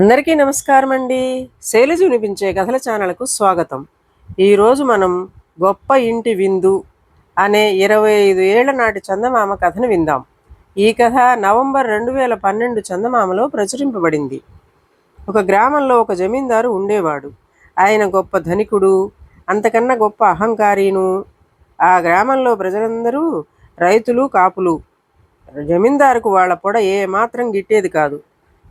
అందరికీ నమస్కారం అండి. శైలజ వినిపించే కథల ఛానల్కు స్వాగతం. ఈరోజు మనం గొప్ప ఇంటి విందు అనే ఇరవై ఐదు ఏళ్ళ నాటి చందమామ కథను విందాం. ఈ కథ నవంబర్ రెండు వేల పన్నెండు చందమామలో ప్రచురింపబడింది. ఒక గ్రామంలో ఒక జమీందారు ఉండేవాడు. ఆయన గొప్ప ధనికుడు అంతకన్నా గొప్ప అహంకారీను. ఆ గ్రామంలో ప్రజలందరూ రైతులు కాపులు. జమీందారుకు వాళ్ళ పొడ ఏమాత్రం గిట్టేది కాదు.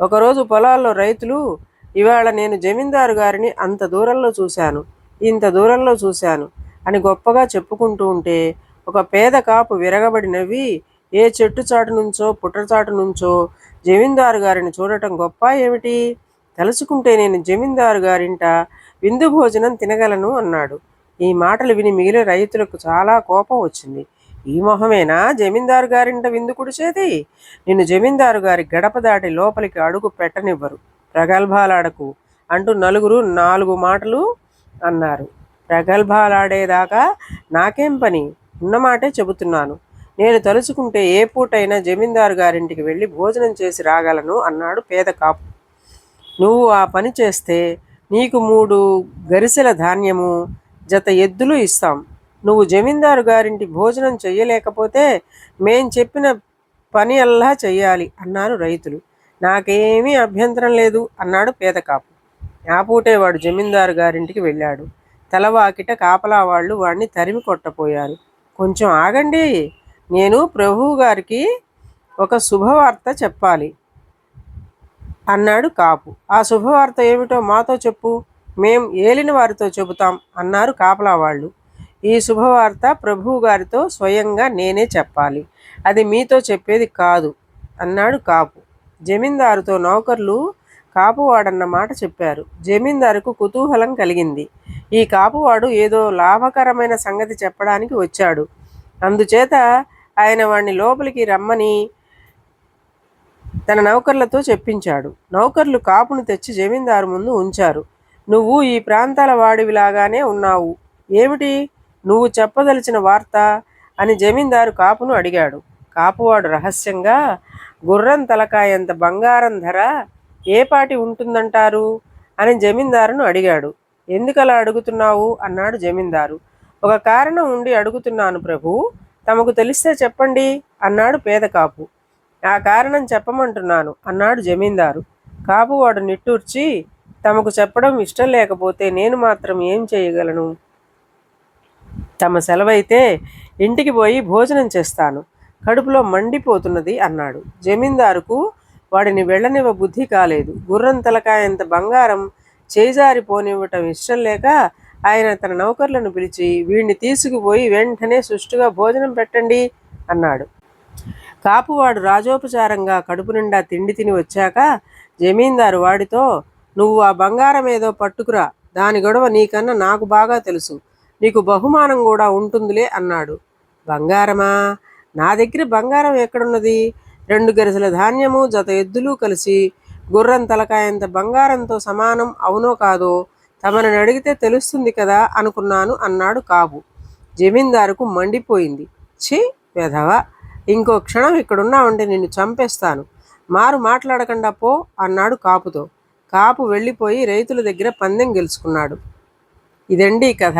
ఒకరోజు పొలాల్లో రైతులు ఇవాళ నేను జమీందారు గారిని అంత దూరంలో చూశాను ఇంత దూరంలో చూశాను అని గొప్పగా చెప్పుకుంటూ ఉంటే ఒక పేద కాపు విరగబడి నవ్వి ఏ చెట్టు చాటు నుంచో పుట్టచాటు నుంచో జమీందారు గారిని చూడటం గొప్ప ఏమిటి? తలుచుకుంటే నేను జమీందారు గారింట విందు భోజనం తినగలను అన్నాడు. ఈ మాటలు విని మిగిలిన రైతులకు చాలా కోపం వచ్చింది. ఈ మొహమేనా? జమీందారు గారింట విందు కుడిచేది? నిన్ను జమీందారు గారి గడప దాటి లోపలికి అడుగు పెట్టనివ్వరు. ప్రగల్భాలాడకు అంటూ నలుగురు నాలుగు మాటలు అన్నారు. ప్రగల్భాలాడేదాకా నాకేం పని? ఉన్నమాటే చెబుతున్నాను. నేను తలుచుకుంటే ఏ పూటైనా జమీందారు గారింటికి వెళ్ళి భోజనం చేసి రాగలను అన్నాడు పేద కాపు. నువ్వు ఆ పని చేస్తే నీకు మూడు గరిసెల ధాన్యము జత ఎద్దులు ఇస్తాం. నువ్వు జమీందారు గారింటి భోజనం చెయ్యలేకపోతే మేం చెప్పిన పని అల్లా చెయ్యాలి అన్నారు రైతులు. నాకేమీ అభ్యంతరం లేదు అన్నాడు పేదకాపు. ఆ పూటే వాడు జమీందారు గారింటికి వెళ్ళాడు. తలవాకిట కాపలా వాళ్ళు వాడిని తరిమి కొట్టపోయారు. కొంచెం ఆగండి నేను ప్రభువు గారికి ఒక శుభవార్త చెప్పాలి అన్నాడు కాపు. ఆ శుభవార్త ఏమిటో మాతో చెప్పు మేం ఏలిన వారితో చెబుతాం అన్నారు కాపలా వాళ్ళు. ఈ శుభవార్త ప్రభువు గారితో స్వయంగా నేనే చెప్పాలి. అది మీతో చెప్పేది కాదు అన్నాడు కాపు. జమీందారుతో నౌకర్లు కాపువాడన్న మాట చెప్పారు. జమీందారుకు కుతూహలం కలిగింది. ఈ కాపువాడు ఏదో లాభకరమైన సంగతి చెప్పడానికి వచ్చాడు. అందుచేత ఆయన వాణ్ణి లోపలికి రమ్మని తన నౌకర్లతో చెప్పించాడు. నౌకర్లు కాపును తెచ్చి జమీందారు ముందు ఉంచారు. నువ్వు ఈ ప్రాంతాల వాడివిలాగానే ఉన్నావు. ఏమిటి? నువ్వు చెప్పదలిచిన వార్త అని జమీందారు కాపును అడిగాడు. కాపువాడు రహస్యంగా గుర్రం తలకాయంత బంగారం ధర ఏపాటి ఉంటుందంటారు? అని జమీందారును అడిగాడు. ఎందుకలా అడుగుతున్నావు? అన్నాడు జమీందారు. ఒక కారణం ఉండి అడుగుతున్నాను ప్రభు తమకు తెలిస్తే చెప్పండి అన్నాడు పేద కాపు. ఆ కారణం చెప్పమంటున్నాను అన్నాడు జమీందారు. కాపువాడు నిట్టూర్చి తమకు చెప్పడం ఇష్టం లేకపోతే నేను మాత్రం ఏం చేయగలను? తమ సెలవైతే ఇంటికి పోయి భోజనం చేస్తాను. కడుపులో మండిపోతున్నది అన్నాడు. జమీందారుకు వాడిని వెళ్ళనివ్వ బుద్ధి కాలేదు. గుర్రం తలకాయంత బంగారం చేజారిపోనివ్వటం ఇష్టం లేక ఆయన తన నౌకర్లను పిలిచి వీడిని తీసుకుపోయి వెంటనే సుష్టుగా భోజనం పెట్టండి అన్నాడు. కాపువాడు రాజోపచారంగా కడుపు నిండా తిండి తిని వచ్చాక జమీందారు వాడితో నువ్వు ఆ బంగారం ఏదో పట్టుకురా. దాని గొడవ నీకన్నా నాకు బాగా తెలుసు. నీకు బహుమానం కూడా ఉంటుందిలే అన్నాడు. బంగారమా? నా దగ్గర బంగారం ఎక్కడున్నది? రెండు గరిసెల ధాన్యము జత ఎద్దులు కలిసి గుర్రం తలకాయంత బంగారంతో సమానం అవునో కాదో తమను అడిగితే తెలుస్తుంది కదా అనుకున్నాను అన్నాడు కాపు. జమీందారుకు మండిపోయింది. ఛీ వెధవ ఇంకో క్షణం ఇక్కడున్నావంటే నిన్ను చంపేస్తాను. మారు మాట్లాడకుండా పో అన్నాడు కాపుతో. కాపు వెళ్ళిపోయి రైతుల దగ్గర పందెం గెలుచుకున్నాడు. ఇదండి కథ.